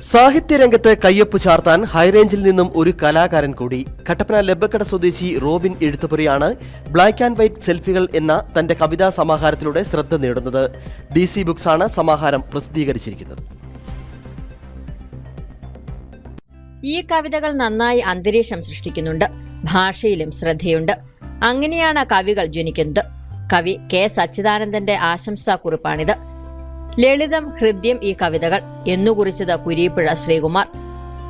സാഹിത്യരംഗത്ത് കയ്യൊപ്പ് ചാർത്താൻ ഹൈറേഞ്ചിൽ നിന്നും ഒരു കലാകാരൻ കൂടി. കട്ടപ്പന ലബക്കട സ്വദേശി റോബിൻ എഴുത്തുപുരിയാണ് ബ്ലാക്ക് ആൻഡ് വൈറ്റ് സെൽഫികൾ എന്ന തന്റെ കവിതാ സമാഹാരത്തിലൂടെ ശ്രദ്ധ നേടുന്നത്. ഡി സി ബുക്സാണ് സമാഹാരം പ്രസിദ്ധീകരിച്ചിരിക്കുന്നത്. ഈ കവിതകൾ നന്നായി അന്തരീക്ഷം സൃഷ്ടിക്കുന്നുണ്ട്. ഭാഷയിലും ശ്രദ്ധയുണ്ട്. അങ്ങനെയാണ് കവികൾ ജനിക്കുന്നത്. കവി കെ. സച്ചിദാനന്ദന്റെ ആശംസാ ആശംസാക്കുറിപ്പാണിത്. ലളിതം ഹൃദ്യം ഈ കവിതകൾ. എന്നുകുറിച്ചത് കുരീപ്പുഴ ശ്രീകുമാർ.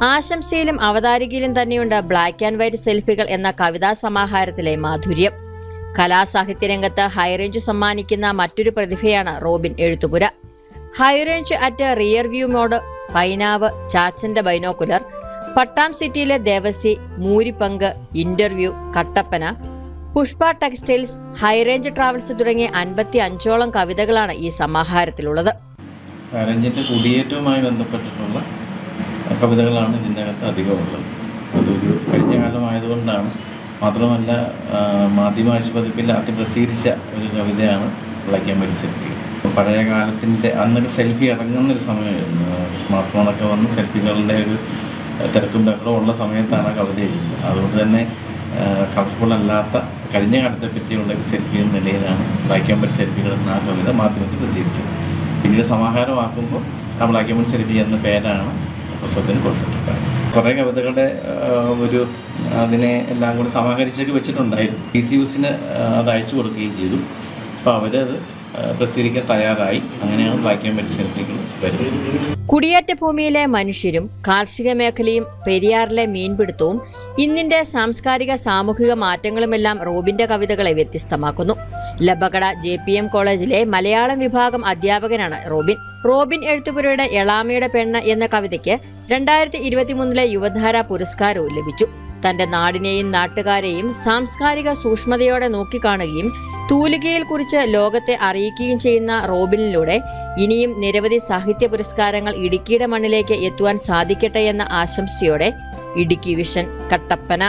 ആശംസയിലും അവതാരികയിലും തന്നെയുണ്ട് ബ്ലാക്ക് ആൻഡ് വൈറ്റ് സെൽഫികൾ എന്ന കവിതാ സമാഹാരത്തിലെ മാധുര്യം. കലാസാഹിത്യ രംഗത്ത് ഹൈറേഞ്ച് സമ്മാനിക്കുന്ന മറ്റൊരു പ്രതിഭയാണ് Robin Ezhuthupura. High range at rear view mode Painavu ചാച്ചന്റെ binocular പട്ടാം സിറ്റിയിലെ Devasi മൂരിപ്പങ്ക് interview Kattappana Pushpa textiles high range travels തുടങ്ങിയ അൻപത്തി അഞ്ചോളം കവിതകളാണ് ഈ സമാഹാരത്തിലുള്ളത്. കാരഞ്ചിന്റെ കുടിയേറ്റവുമായി ബന്ധപ്പെട്ടിട്ടുള്ള കവിതകളാണ് ഇതിന്റെ അകത്ത് അധികമുള്ളത്. അതൊരു കഴിഞ്ഞ കാലമായതുകൊണ്ടാണ് മാത്രമല്ല മാധ്യമ മാധ്യമാഴ്ച പതിപ്പിൽ ആദ്യം ഒരു കവിതയാണ് വിളയ്ക്കാൻ ആൻഡ് പഴയ കാലത്തിന്റെ അന്നൊക്കെ സെൽഫി ഇറങ്ങുന്നൊരു സമയമായിരുന്നു. സ്മാർട്ട് ഫോണൊക്കെ വന്ന് സെൽഫികളുടെ ഒരു തിരക്കും ബഹളവും ഉള്ള സമയത്താണ് കവിത എഴുതുന്നത്. അതുകൊണ്ട് തന്നെ കളർഫുൾ അല്ലാത്ത കഴിഞ്ഞ കാലത്തെ പറ്റിയുള്ള എന്ന നിലയിലാണ് വായിക്കാൻ പറ്റിയ സെൽഫികൾ എന്ന കവിത മാധ്യമത്തിൽ പ്രസിദ്ധീകരിച്ചത്. പിന്നീട് സമാഹാരമാക്കുമ്പോൾ ആ പറ്റിയ സെൽഫി എന്ന പേരാണ് പുസ്തകത്തിന് കൊടുത്തിട്ടുള്ളത്. കുറേ കവിതകളുടെ ഒരു അതിനെ എല്ലാം കൂടി സമാഹരിച്ചൊക്കെ വെച്ചിട്ടുണ്ടായിരുന്നു. ഡി സി യുസിന് അത് അയച്ചു കൊടുക്കുകയും ചെയ്തു. അപ്പോൾ അവരത് പ്രസിദ്ധീകരിക്കാൻ തയ്യാറായി. അങ്ങനെയാണ് ബ്ലാക്ക് ആൻഡ് വരുന്നത്. കുടിയേറ്റ ഭൂമിയിലെ മനുഷ്യരും കാർഷിക മേഖലയും പെരിയാറിലെ മീൻപിടുത്തവും ഇന്നിന്റെ സാംസ്കാരിക സാമൂഹിക മാറ്റങ്ങളുമെല്ലാം റോബിന്റെ കവിതകളെ വ്യത്യസ്തമാക്കുന്നു. ലബകട ജെ പി എം കോളേജിലെ മലയാളം വിഭാഗം അധ്യാപകനാണ് റോബിൻ. റോബിൻ എഴുത്തുപുരയുടെ എളാമയുടെ പെണ്ണ് എന്ന കവിതയ്ക്ക് രണ്ടായിരത്തി ഇരുപത്തിമൂന്നിലെ യുവധാര പുരസ്കാരവും ലഭിച്ചു. തന്റെ നാടിനെയും നാട്ടുകാരെയും സാംസ്കാരിക സൂക്ഷ്മതയോടെ നോക്കിക്കാണുകയും തൂലികയിൽ കുറിച്ച് ലോകത്തെ അറിയിക്കുകയും ചെയ്യുന്ന റോബിനിലൂടെ ഇനിയും നിരവധി സാഹിത്യ പുരസ്കാരങ്ങൾ ഇടുക്കിയുടെ മണ്ണിലേക്ക് എത്തുവാൻ സാധിക്കട്ടെ എന്ന ആശംസയോടെ ഇടുക്കി വിഷൻ കട്ടപ്പന.